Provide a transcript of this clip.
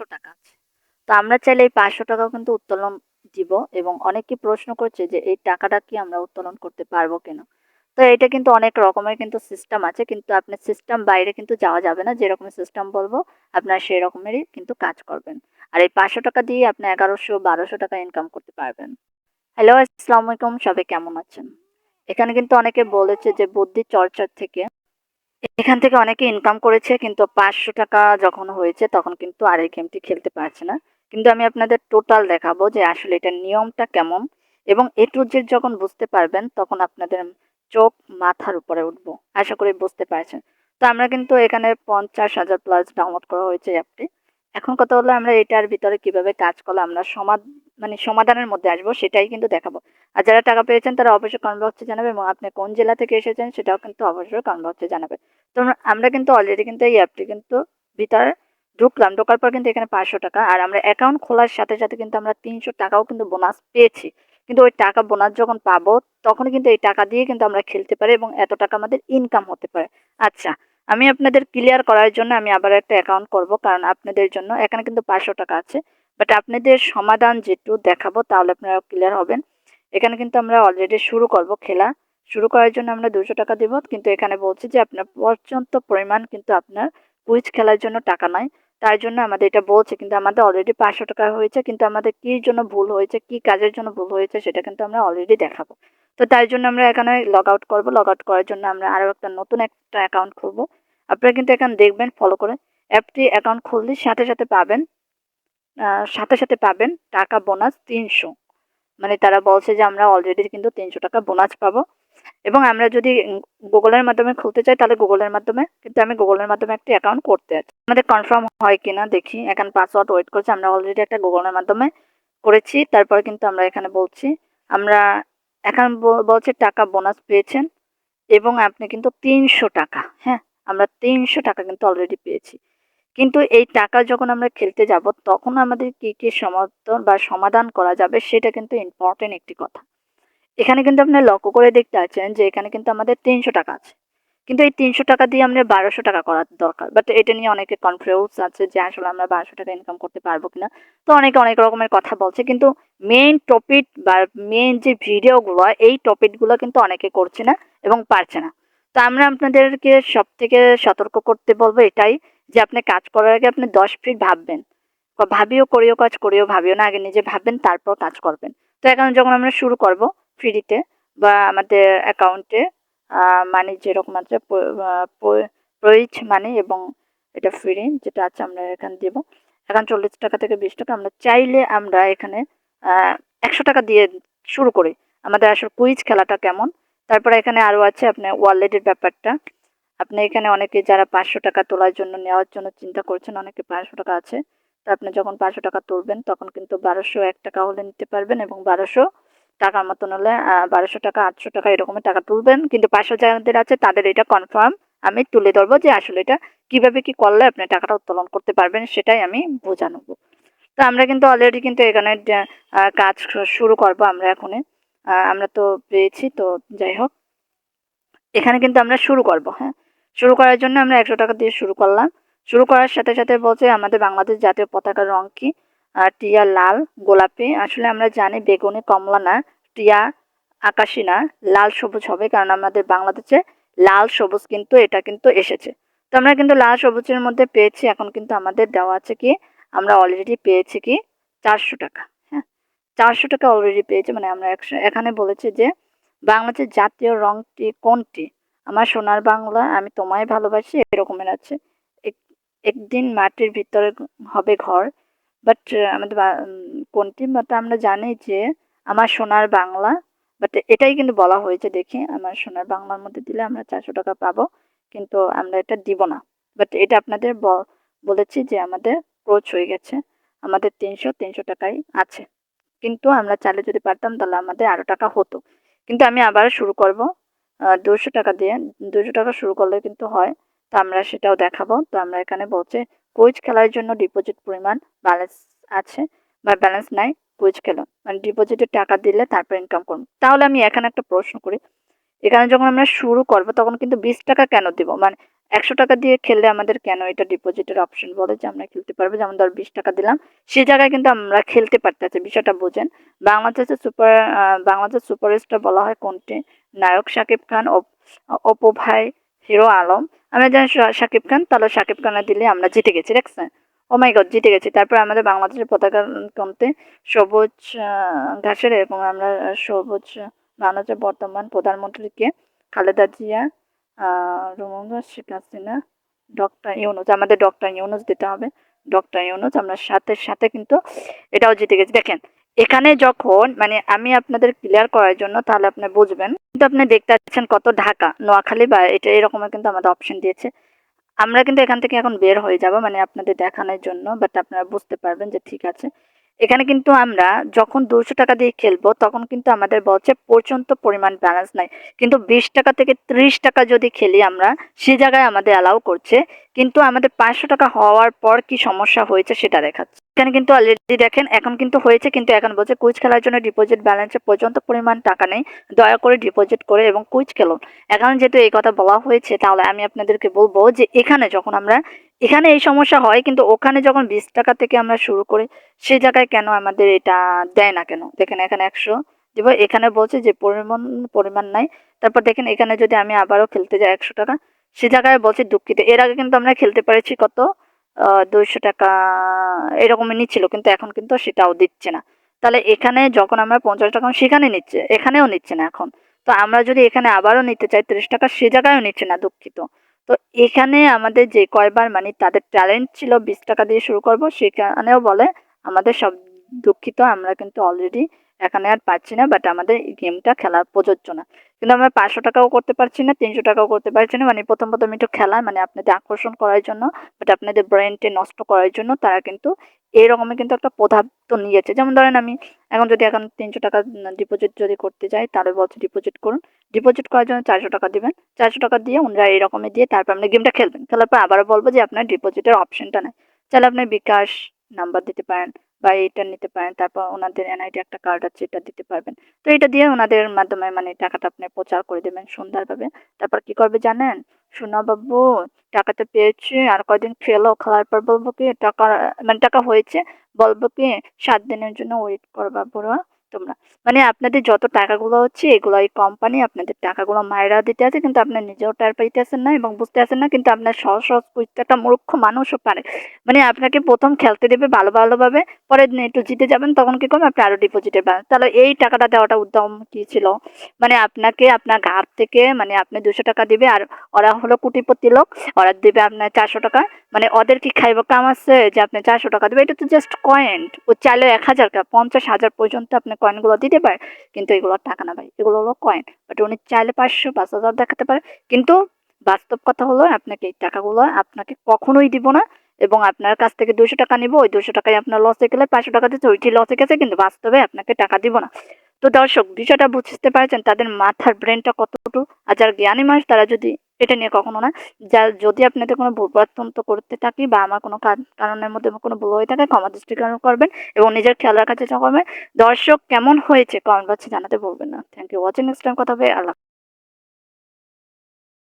পাঁচশো টাকা আছে। তো আমরা চাইলে এই পাঁচশো টাকাও কিন্তু উত্তোলন দিব এবং অনেকে প্রশ্ন করছে যে এই টাকাটা কি আমরা উত্তোলন করতে পারব কিনা। তো এটা কিন্তু অনেক রকমের কিন্তু সিস্টেম আছে, কিন্তু আপনার সিস্টেম বাইরে কিন্তু যাওয়া যাবে না। যেরকম সিস্টেম বলব, আপনার সেই রকমেরই কিন্তু কাজ করবেন। আর এই পাঁচশো টাকা দিয়ে আপনি এগারোশো, বারোশো টাকা ইনকাম করতে পারবেন। হ্যালো আসসালামু আলাইকুম, সবাই কেমন আছেন? এখানে কিন্তু অনেকে বলেছে যে বুদ্ধি চর্চার থেকে এখান থেকে অনেকে ইনকাম করেছে, কিন্তু পাঁচশো টাকা যখন হয়েছে তখন কিন্তু আর এই গেমটি খেলতে পারছে না। কিন্তু আমি আপনাদের টোটাল দেখাবো যে আসলে এটার নিয়মটা কেমন এবং এ টু জেড যখন বুঝতে পারবেন তখন আপনাদের চোখ মাথার উপরে উঠবো। আশা করি বুঝতে পারছেন। তো আমরা কিন্তু এখানে পঞ্চাশ হাজার প্লাস ডাউনলোড করা হয়েছে অ্যাপটি এখন কথা হলো আমরা এটার ভিতরে কীভাবে কাজ করলে আমরা সমাধ মানে সমাধানের মধ্যে আসব, সেটাই কিন্তু দেখাবো। আর যারা টাকা পেয়েছেন তারা অবশ্যই কমেন্ট বক্সে এবং আপনি কোন জেলা থেকে এসেছেন সেটাও কিন্তু অবশ্যই কমেন্ট বক্সে তো আমরা কিন্তু অলরেডি কিন্তু এই অ্যাপটি কিন্তু ভিতরে ঢুকলাম, ঢোকার পর কিন্তু এখানে পাঁচশো টাকা। আর আমরা অ্যাকাউন্ট খোলার সাথে সাথে কিন্তু আমরা তিনশো টাকাও কিন্তু বোনাস পেয়েছি। কিন্তু ওই টাকা বোনাস যখন পাবো, তখন কিন্তু এই টাকা দিয়ে কিন্তু আমরা খেলতে পারি এবং এত টাকা আমাদের ইনকাম হতে পারে। আচ্ছা আমি আপনাদের ক্লিয়ার করার জন্য আমি আবার একটা অ্যাকাউন্ট করব, কারণ আপনাদের জন্য। এখানে কিন্তু পাঁচশো টাকা আছে। বাট আপনাদের সমাধান যেটু দেখাবো, তাহলে আপনারা ক্লিয়ার হবেন। এখানে কিন্তু আমরা অলরেডি শুরু করব খেলা। শুরু করার জন্য আমরা দুশো টাকা দেব। কিন্তু এখানে বলছি যে, আপনার পর্যন্ত পরিমাণ কিন্তু আপনার কুইজ খেলার জন্য টাকা নয় তার জন্য আমাদের এটা বলছে, কিন্তু আমাদের অলরেডি পাঁচশো টাকা হয়েছে, কিন্তু আমাদের কী জন্য ভুল হয়েছে, কি কাজের জন্য ভুল হয়েছে, সেটা কিন্তু আমরা অলরেডি দেখাবো। তো তার জন্য আমরা এখানে লগ আউট করব। লগ আউট করার জন্য আমরা আরও একটা নতুন একটা অ্যাকাউন্ট খুলবো। আপনারা কিন্তু এখানে দেখবেন ফলো করে। অ্যাপটি অ্যাকাউন্ট খুললে সাথে সাথে পাবেন। সাথে সাথে পাবেন টাকা বোনাস তিনশো। মানে তারা বলছে যে আমরা অলরেডি কিন্তু তিনশো টাকা বোনাস পাবো। এবং আমরা যদি গুগলের মাধ্যমে খুলতে চাই, তাহলে গুগলের মাধ্যমে কিন্তু আমি গুগলের মাধ্যমে একটি অ্যাকাউন্ট করতে আছি। আমাদের কনফার্ম হয় কিনা দেখি। এখন পাসওয়ার্ড ওয়েট করছি। আমরা অলরেডি একটা গুগলের মাধ্যমে করেছি। তারপরে কিন্তু আমরা এখানে বলছি, আমরা এখন বলছে টাকা বোনাস পেয়েছেন এবং আপনি কিন্তু তিনশো টাকা হ্যাঁ? আমরা তিনশো টাকা কিন্তু অলরেডি পেয়েছি। কিন্তু এই টাকা যখন আমরা খেলতে যাব, তখন আমাদের কি কি সমাধান বা সমাধান করা যাবে সেটা কিন্তু ইম্পর্টেন্ট একটি কথা। এখানে কিন্তু আপনি লক্ষ্য করে দেখতে পাচ্ছেন যে এখানে কিন্তু আমাদের তিনশো টাকা আছে। কিন্তু এই তিনশো টাকা দিয়ে আমরা বারোশো টাকা করার দরকার। বাট এটা নিয়ে অনেকে কনফিউজ আছে যে আসলে আমরা বারোশো টাকা ইনকাম করতে পারব কিনা। তো অনেকে অনেক রকমের কথা বলছে। কিন্তু মেইন টপিক বা মেইন যে ভিডিওগুলো এই টপিকগুলো কিন্তু অনেকে করছে না এবং পারছে না। তো আমরা আপনাদেরকে সব থেকে সতর্ক করতে বলব এটাই যে আপনি কাজ করার আগে আপনি দশ ফিট ভাববেন। ভাবিও, করিও কাজ, করিও, ভাবিও না, আগে নিজে ভাববেন, তারপর কাজ করবেন। তো এখন যখন আমরা শুরু করব ফ্রিতে বা আমাদের অ্যাকাউন্টে মানে যেরকম আছে প্রইচ মানে এবং এটা ফ্রি যেটা আছে আমরা এখানে দেব। এখন চল্লিশ টাকা থেকে বিশ টাকা। আমরা চাইলে আমরা এখানে একশো টাকা দিয়ে শুরু করি। আমাদের আসলে কুইজ খেলাটা কেমন? তারপরে এখানে আরও আছে আপনার ওয়ালেটের ব্যাপারটা। আপনি এখানে অনেকে যারা পাঁচশো টাকা তোলার জন্য নেওয়ার জন্য চিন্তা করছেন, অনেকে পাঁচশো টাকা আছে। তো আপনি যখন পাঁচশো টাকা তুলবেন, তখন কিন্তু বারোশো এক টাকা হলে নিতে পারবেন এবং বারোশো টাকার মতন হলে বারোশো টাকা, আটশো টাকা এরকমের টাকা তুলবেন। কিন্তু পাঁচশো যাদের আছে, তাদের এটা কনফার্ম আমি তুলে ধরবো যে আসলে এটা কীভাবে কি করলে আপনি টাকাটা উত্তোলন করতে পারবেন, সেটাই আমি বোঝানোবো। তো আমরা কিন্তু অলরেডি কিন্তু এখানে কাজ শুরু করব আমরা এখনই। আমরা তো পেয়েছি, তো যাই হোক। এখানে কিন্তু আমরা শুরু করব হ্যাঁ? শুরু করার জন্য আমরা একশো টাকা দিয়ে শুরু করলাম। শুরু করার সাথে সাথে বলছে, আমাদের বাংলাদেশ জাতীয় পতাকার রং কি? টিয়া লাল, গোলাপি। আসলে আমরা জানি বেগুনি, কমলা না, টিয়া আকাশি না, লাল সবুজ হবে, কারণ আমাদের বাংলাদেশে লাল সবুজ কিন্তু, এটা কিন্তু এসেছে। তো আমরা কিন্তু লাল সবুজের মধ্যে পেয়েছি, এখন কিন্তু আমাদের দেওয়া আছে কি? আমরা অলরেডি পেয়েছি কি? চারশো টাকা। চারশো টাকা অলরেডি পেয়েছে। মানে আমরা একশো, এখানে বলেছি যে, বাংলাদেশের জাতীয় রংটি কোনটি? আমার সোনার বাংলা, আমি তোমায় ভালোবাসি, এরকমের আছে। একদিন মাটির ভিতরে হবে ঘর বাট আমাদের কোনটি? বাট আমরা জানি যে, আমার সোনার বাংলা বাট এটাই কিন্তু বলা হয়েছে দেখি, আমার সোনার বাংলার মধ্যে দিলে আমরা চারশো টাকা পাবো, কিন্তু আমরা এটা দিব না। বাট এটা আপনাদের বলেছি যে আমাদের ক্রোচ হয়ে গেছে, আমাদের তিনশো তিনশো টাকাই আছে। কিন্তু আমরা চালে যদি পারতাম তাহলে আমাদের আরও টাকা হতো। কিন্তু আমি আবার শুরু করব। দুশো টাকা দিয়ে। দুশো টাকা শুরু করলে কিন্তু হয়। তো আমরা সেটাও দেখাবো। তো আমরা এখানে বলছে, কুইজ খেলার জন্য ডিপোজিট পরিমাণ ব্যালেন্স আছে বা ব্যালেন্স নাই, কুইজ খেলো। মানে ডিপোজিটের টাকা দিলে তারপর ইনকাম করব। তাহলে আমি এখানে একটা প্রশ্ন করি। এখানে যখন আমরা শুরু করব, তখন কিন্তু বিশ টাকা কেন দিব? মানে একশো টাকা দিয়ে খেললে আমাদের কেন এটা ডিপোজিটের অপশন বলে যে আমরা খেলতে পারব? যেমন ধর বিশ টাকা দিলাম, সেই জায়গায় কিন্তু আমরা খেলতে পারতেছি, বিষয়টা বোঝেন। বাংলাদেশের সুপার বাংলাদেশ সুপারস্টার বলা হয় কোনটি? নায়ক শাকিব খান, অপ- ভাই, হিরো আলম। আমরা জানি শাকিব খান, তাহলে শাকিব খানে দিলে আমরা জিতে গেছি দেখছেন ও মাই গড জিতে গেছি। তারপর আমাদের বাংলাদেশের পতাকা কমতে সবুজ ঘাসের এবং আমরা সবুজ বাংলাদেশের বর্তমান প্রধানমন্ত্রীকে খালেদা জিয়া রোমঙ্গা শেখ হাসিনা, ডক্টর ইউনুস, আমাদের ডক্টর ইউনুস দিতে হবে। ডক্টর ইউনুস, আমরা সাথে সাথে কিন্তু এটাও জিতে গেছি। দেখেন, এখানে যখন মানে আমি আপনাদের ক্লিয়ার করার জন্য তাহলে আপনি বুঝবেন। কিন্তু আপনি দেখতে পাচ্ছেন কত ঢাকা, নোয়াখালী বা এটা এরকমের কিন্তু আমাদের অপশন দিয়েছে। আমরা কিন্তু এখান থেকে এখন বের হয়ে যাব মানে আপনাদের দেখানোর জন্য বাট আপনারা বুঝতে পারবেন যে ঠিক আছে। এখানে কিন্তু আমরা যখন দুশো টাকা দিয়ে খেলব, তখন কিন্তু আমাদের বলছে পর্যন্ত পরিমাণ ব্যালেন্স নাই। কিন্তু বিশ টাকা থেকে ত্রিশ টাকা যদি খেলি আমরা, সে জায়গায় আমাদের অ্যালাউ করছে। কিন্তু আমাদের পাঁচশো টাকা হওয়ার পর কি সমস্যা হয়েছে সেটা দেখাচ্ছে। এখানে কিন্তু অলরেডি দেখেন, এখন কিন্তু হয়েছে, কিন্তু এখন বলছে কুইজ খেলার জন্য ডিপোজিট ব্যালেন্সে পর্যন্ত পরিমাণ টাকা নেই। দয়া করে ডিপোজিট করে এবং কুইজ খেলুন এখন যেহেতু এই কথা বলা হয়েছে, তাহলে আমি আপনাদেরকে বলব যে এখানে যখন আমরা এখানে এই সমস্যা হয়, কিন্তু ওখানে যখন বিশ টাকা থেকে আমরা শুরু করি, সেই জায়গায় কেন আমাদের এটা দেয় না কেন? দেখেন এখানে একশো। দিব এখানে বলছে যে পরিমাণ পরিমাণ নাই। তারপর দেখেন এখানে যদি আমি আবারও খেলতে যাই একশো টাকা, সে জায়গায় বলছে দুঃখিত। এর আগে কিন্তু আমরা খেলতে পেরেছি কত? দুইশো টাকা, এরকমই নিচ্ছিল, কিন্তু এখন কিন্তু সেটাও দিচ্ছে না। তাহলে এখানে যখন আমরা পঞ্চাশ টাকা, সেখানে নিচ্ছে, এখানেও নিচ্ছে না এখন। তো আমরা যদি এখানে আবারও নিতে চাই তিরিশ টাকা, সে জায়গায়ও নিচ্ছে না, দুঃখিত। তো এখানে আমাদের যে কয়বার মানে তাদের ট্যালেন্ট ছিল বিশ টাকা দিয়ে শুরু করব, সেখানেও বলে আমাদের সব দুঃখিত, আমরা কিন্তু অলরেডি এখানে আর পাচ্ছি না বাট আমাদের এই গেমটা খেলা প্রযোজ্য না। কিন্তু আমরা পাঁচশো টাকাও করতে পারছি না, তিনশো টাকাও করতে পারছি না। মানে প্রথম প্রথম একটু খেলা মানে আপনাদের আকর্ষণ করার জন্য বাট আপনাদের ব্রেনকে নষ্ট করার জন্য তারা কিন্তু এরকমই কিন্তু একটা প্রধান তো নিয়েছে। যেমন ধরেন আমি এখন যদি এখন তিনশো টাকা ডিপোজিট যদি করতে যাই, তাহলে বলছে ডিপোজিট করুন। ডিপোজিট করার জন্য চারশো টাকা দেবেন। চারশো টাকা দিয়ে ওনারা এরকমই দিয়ে তারপর আপনি গেমটা খেলবেন। খেলার পর আবারও বলব যে আপনার ডিপোজিটের অপশনটা নেই। তাহলে আপনি বিকাশ নাম্বার দিতে পারেন বা এটা নিতে পারেন, তারপর ওনাদের এনআইডি একটা কার্ড আছে, এটা দিতে পারবেন। তো এটা দিয়ে ওনাদের মাধ্যমে মানে টাকাটা আপনি প্রচার করে দেবেন সুন্দরভাবে। তারপর কি করবে জানেন? সোনা বাবু টাকা তো পেয়েছি, আর কয়দিন খেলো খেলার পর বলব কি, টাকা মানে টাকা হয়েছে, বলব কি, সাত দিনের জন্য ওয়েট করবা পুরো তোমরা মানে আপনাদের যত টাকাগুলো হচ্ছে, এগুলো এই কোম্পানি আপনাদের টাকাগুলো মায়েরা দিতে আছে, কিন্তু আপনার নিজেও টার পাইতেছেন না এবং বুঝতে আছেন না, কিন্তু আপনার সহজ সহজ বুঝতে একটা মূর্খ মানুষও পারে। মানে আপনাকে প্রথম খেলতে দেবে ভালো ভালোভাবে পরে একটু জিতে যাবেন, তখন কি করবেন? আপনি আরও ডিপোজিটে পাবেন তাহলে এই টাকাটা দেওয়াটা উদ্যম কি ছিল? মানে আপনাকে আপনার ঘাট থেকে মানে আপনি দুশো টাকা দিবে, আর ওরা হলো কোটিপতি লোক, ওরা দেবে আপনার চারশো টাকা। মানে ওদের কি খাইব। কাম আছে যে আপনি চারশো টাকা দেবে এটা তো জাস্ট কয়েন ও চাইলে এক হাজার টাকা পঞ্চাশ হাজার পর্যন্ত আপনি কয়েনগুলো দিতে পারে। কিন্তু এগুলো টাকা না ভাই। এগুলো হলো কয়েন বাট উনি চাইলে পাঁচশো, পাঁচ হাজার দেখাতে পারে। কিন্তু বাস্তব কথা হলো আপনাকে এই টাকাগুলো আপনাকে কখনোই দিব না। এবং আপনার কাছ থেকে দুশো টাকা নিব। ওই দুশো টাকায় আপনার লসে গেলে পাঁচশো টাকা দিচ্ছে ওইটি লসে গেছে, কিন্তু বাস্তবে আপনাকে টাকা দিব না। তো দর্শক, বিষয়টা বুঝতে পারছেন, তাদের মাথার ব্রেনটা কতটুকু? আর যারা জ্ঞানী মানুষ, তারা যদি এটা নিয়ে কখনো না। যা, যদি আপনাদের কোনো ভুলপ্রান্তন্ত করতে থাকি বা আমার কোনো কারণের মধ্যে কোনো ভুল হয়ে থাকে, ক্ষমা দৃষ্টি করবেন এবং নিজের খেয়াল রাখার চেষ্টা করবেন। দর্শক কেমন হয়েছে? কমেন্ট বক্সে জানাতে ভুলবেন না। Thank you watching next time কথা হবে। আল্লাহ